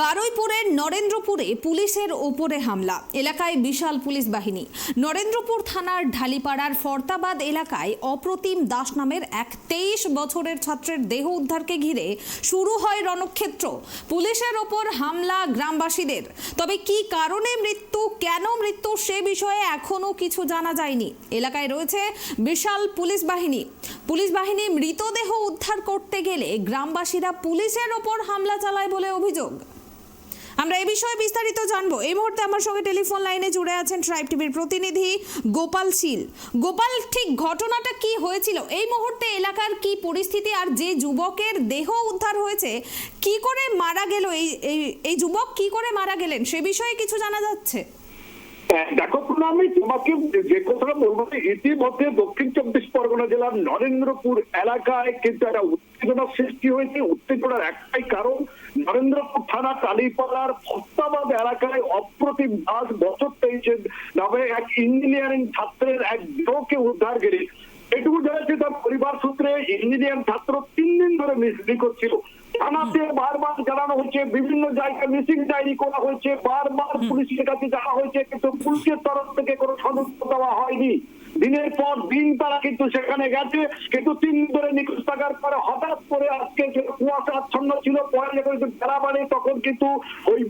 বারুইপুরের নরেন্দ্রপুরে পুলিশের ওপরে হামলা। এলাকায় বিশাল পুলিশ বাহিনী। নরেন্দ্রপুর থানার ঢালিপাড়ার ফর্তাবাদ এলাকায় অপ্রতিম দাস নামের এক তেইশ বছরের ছাত্রের দেহ উদ্ধারকে ঘিরে শুরু হয় রণক্ষেত্র। পুলিশের ওপর হামলা গ্রামবাসীদের। তবে কি কারণে মৃত্যু, কেন মৃত্যু সে বিষয়ে এখনও কিছু জানা যায়নি। এলাকায় রয়েছে বিশাল পুলিশ বাহিনী। পুলিশ বাহিনী মৃতদেহ উদ্ধার করতে গেলে গ্রামবাসীরা পুলিশের ওপর হামলা চালায় বলে অভিযোগ। আমরা এই বিষয়ে বিস্তারিত জানব। এই মুহূর্তে আমার সঙ্গে টেলিফোন লাইনে জুড়ে আছেন ট্রাইব টিভির প্রতিনিধি গোপাল শীল। গোপাল ঠিক ঘটনাটা কি হয়েছিল? এই মুহূর্তে এলাকার কি পরিস্থিতি আর যে যুবকের দেহ উদ্ধার হয়েছে কি করে মারা গেল এই এই- যুবক? কি করে মারা গেলেন? সে বিষয়ে কিছু জানা যাচ্ছে? হ্যাঁ, দেখো আমি তোমাকে যে কথাটা যে ইতিমধ্যে দক্ষিণ চব্বিশ পরগনা জেলার নরেন্দ্রপুর এলাকায় কিন্তু একটা উত্তেজনা সৃষ্টি হয়েছে। উত্তেজনার একটাই কারণ, নরেন্দ্রপুর থানা কালীপাড়ার ফস্তাবাদ এলাকায় অপ্রতিম দাস বছর তেইশের নামে এক ইঞ্জিনিয়ারিং ছাত্রের এক দেহকে উদ্ধার করে এটুকু জানাচ্ছি তার পরিবার সূত্রে ইঞ্জিনিয়ার ছাত্র তিন দিন ধরে মিসিং করছিল। থানাতে বারবার জানানো হয়েছে বিভিন্ন জায়গায় মিসিং ডায়েরি করা হয়েছে বারবার পুলিশের কাছে জানা হয়েছে কিন্তু পুলিশের তরফ থেকে কোনো সদস্য দেওয়া হয়নি। দিনের পর দিন তারা কিন্তু সেখানে গেছে, কিন্তু তিন ধরে নিখোঁজ থাকার পরে হঠাৎ করে আজকে কুয়াশা আচ্ছন্ন ছিল পরে যখন বেলা বাড়ে তখন কিন্তু ওই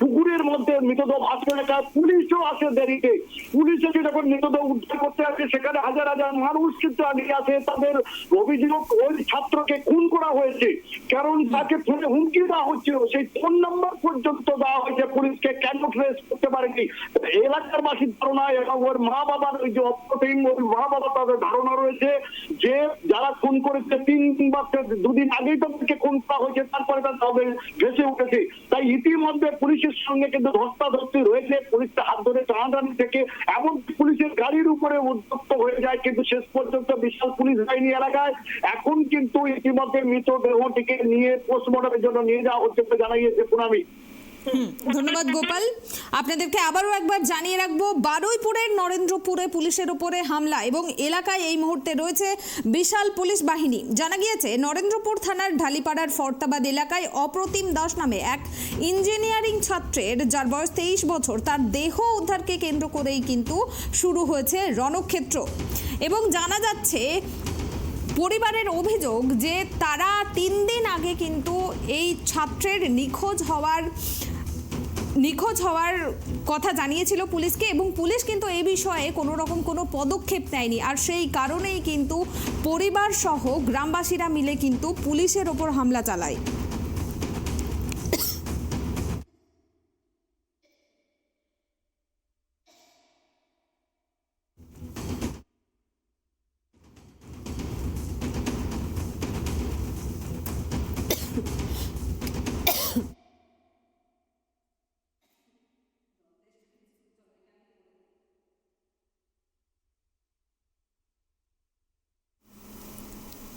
পুকুরের মধ্যে মৃতদেহ ভাসতে দেখা পুলিশও আসে দেরিতে। পুলিশ এসে যখন মৃতদেহ উদ্ধার করতে আসে, সেখানে হাজার হাজার মানুষ কিন্তু আগে আসে। তাদের অভিযোগ ওই ছাত্রকে খুন করা হয়েছে। কারণ তাকে ফোনে হুমকি দেওয়া হচ্ছিল সেই ফোন নাম্বার পর্যন্ত দেওয়া হয়েছে। পুলিশকে কেন ট্রেস করতে পারেনি? এলাকার বাসীর ধারণা এবং ওর মা বাবার ওই যে অপ্রতিম ওর তাদের ধারণা রয়েছে যে যারা খুন করেছে তিন বা দুদিন আগেই তাদেরকে খুন করা হয়েছে, তারপরে তাদের ভেসে উঠেছে। তাই ইতিমধ্যে পুলিশের সঙ্গে কিন্তু ধস্তাধস্তি রয়েছে। পুলিশটা হাত ধরে টানাটানি থেকে এমন পুলিশের গাড়ির উপরে উদ্যুক্ত হয়ে যায়, কিন্তু শেষ পর্যন্ত বিশাল পুলিশ বাহিনী এলাকায় এখন কিন্তু ইতিমধ্যে মৃতদেহটিকে নিয়ে পোস্টমর্টমের জন্য নিয়ে যাওয়া হচ্ছে বলে জানাইয়েছে পুনামি ধন্যবাদ গোপাল। আপনাদেরকে আবারও একবার জানিয়ে রাখব, বারুইপুরের নরেন্দ্রপুরে পুলিশের উপরে হামলা এবং এলাকায় এই মুহূর্তে রয়েছে বিশাল পুলিশ বাহিনী। জানা গিয়েছে, নরেন্দ্রপুর থানার ঢালিপাড়ার ফরতাবাদ এলাকায় অপ্রতিম দাস নামে এক ইঞ্জিনিয়ারিং ছাত্রের, যার বয়স তেইশ বছর, তার দেহ উদ্ধারকে কেন্দ্র করেই কিন্তু শুরু হয়েছে রণক্ষেত্র। এবং জানা যাচ্ছে পরিবারের অভিযোগ যে তারা তিন দিন আগে কিন্তু এই ছাত্রের নিখোঁজ হওয়ার নিখোঁজ হওয়ার কথা জানিয়েছিল পুলিশকে এবং পুলিশ কিন্তু এ বিষয়ে কোনো রকম কোনো পদক্ষেপ নেয়নি। আর সেই কারণেই কিন্তু পরিবার সহ গ্রামবাসীরা মিলে কিন্তু পুলিশের ওপর হামলা চালায়।